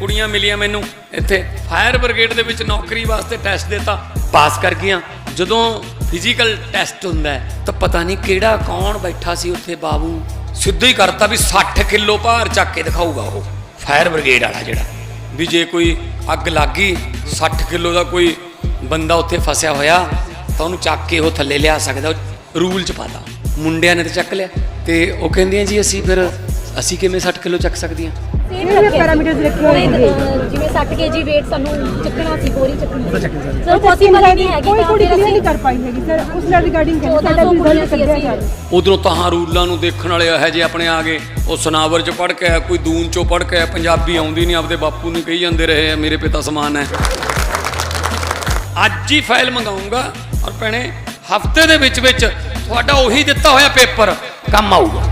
ਕੁੜੀਆਂ ਮਿਲੀਆਂ ਮੈਨੂੰ। ਇੱਥੇ ਫਾਇਰ ਬ੍ਰਿਗੇਡ ਦੇ ਵਿੱਚ ਨੌਕਰੀ ਵਾਸਤੇ ਟੈਸਟ ਦਿੱਤਾ ਪਾਸ ਕਰ ਗਈਆਂ। ਜਦੋਂ ਫਿਜ਼ੀਕਲ ਟੈਸਟ ਹੁੰਦਾ ਤਾਂ ਪਤਾ ਨਹੀਂ ਕਿਹੜਾ ਕੌਣ ਬੈਠਾ ਸੀ ਉੱਥੇ ਬਾਬੂ। ਸਿੱਧਾ ਹੀ ਕਰਤਾ ਵੀ 60 ਕਿਲੋ ਭਾਰ ਚੱਕ ਕੇ ਦਿਖਾਊਗਾ ਉਹ ਫਾਇਰ ਬ੍ਰਿਗੇਡ ਵਾਲਾ ਜਿਹੜਾ। ਵੀ ਜੇ ਕੋਈ ਅੱਗ ਲੱਗ ਗਈ 60 ਕਿਲੋ ਦਾ ਕੋਈ ਬੰਦਾ ਉੱਥੇ ਫਸਿਆ ਹੋਇਆ, ਤਾਂ ਉਹਨੂੰ ਚੱਕ ਕੇ ਉਹ ਥੱਲੇ ਲਿਆ ਸਕਦਾ, ਰੂਲ ਚ ਪਾਤਾ। ਮੁੰਡਿਆਂ ਨੇ ਤੇ ਚੱਕ ਲਿਆ। ਤੇ ਉਹ ਕਹਿੰਦੀਆਂ ਜੀ, ਅਸੀਂ ਫਿਰ ਅਸੀਂ ਕਿਵੇਂ 60 ਕਿਲੋ ਚੱਕ ਸਕਦੀਆਂ ਇਹ ਇਹ ਪੈਰਾਮੀਟਰਸ ਰੱਖੇ ਹੋਏ ਨੇ ਜਿਵੇਂ 60 ਕੇਜੀ weight ਸਾਨੂੰ ਚੱਕਣਾ ਸੀ ਬੋਰੀ ਚੱਕਣੀ। ਸੀ ਸਰ। ਪੋਸੀਬਲ ਨਹੀਂ ਹੈਗੀ ਕੋਈ ਕਲੀਅਰ ਅਸੀਂ ਨਹੀਂ ਕਰ ਪਾਈ ਹੈਗੀ ਸਰ। ਉਸ ਨਾਲ ਰਿਗਾਰਡਿੰਗ ਸਾਡਾ 1400 ਵੀ ਕੁੜੀਆਂ ਰਿਜ਼ਲਟ ਕੱਢਿਆ। ਜਾ ਉਧਰੋਂ ਤਾਂ ਰੂਲਾਂ ਨੂੰ ਦੇਖਣ ਵਾਲੇ ਇਹੋ ਜਿਹੇ ਆਪਣੇ ਆ ਗਏ ਉਹ ਸਨਾਵਰ ਚ ਪੜ ਕੇ ਕੋਈ ਦੂਨ ਚੋਂ ਪੜ ਕੇ ਪੰਜਾਬੀ ਆਉਂਦੀ ਨਹੀਂ ਆਪਦੇ ਬਾਪੂ ਨੂੰ ਕਹੀ ਜਾਂਦੇ ਰਹੇ ਆ ਮੇਰੇ ਪਿਤਾ ਸਮਾਨ ਹੈ। ਅੱਜ ਹੀ ਫਾਈਲ ਮੰਗਾਉਂਗਾ ਔਰ ਭੈਣੇ ਹਫ਼ਤੇ ਦੇ ਵਿੱਚ ਵਿੱਚ ਤੁਹਾਡਾ ਉਹੀ ਦਿੱਤਾ ਹੋਇਆ ਪੇਪਰ ਕੰਮ ਆਊਗਾ।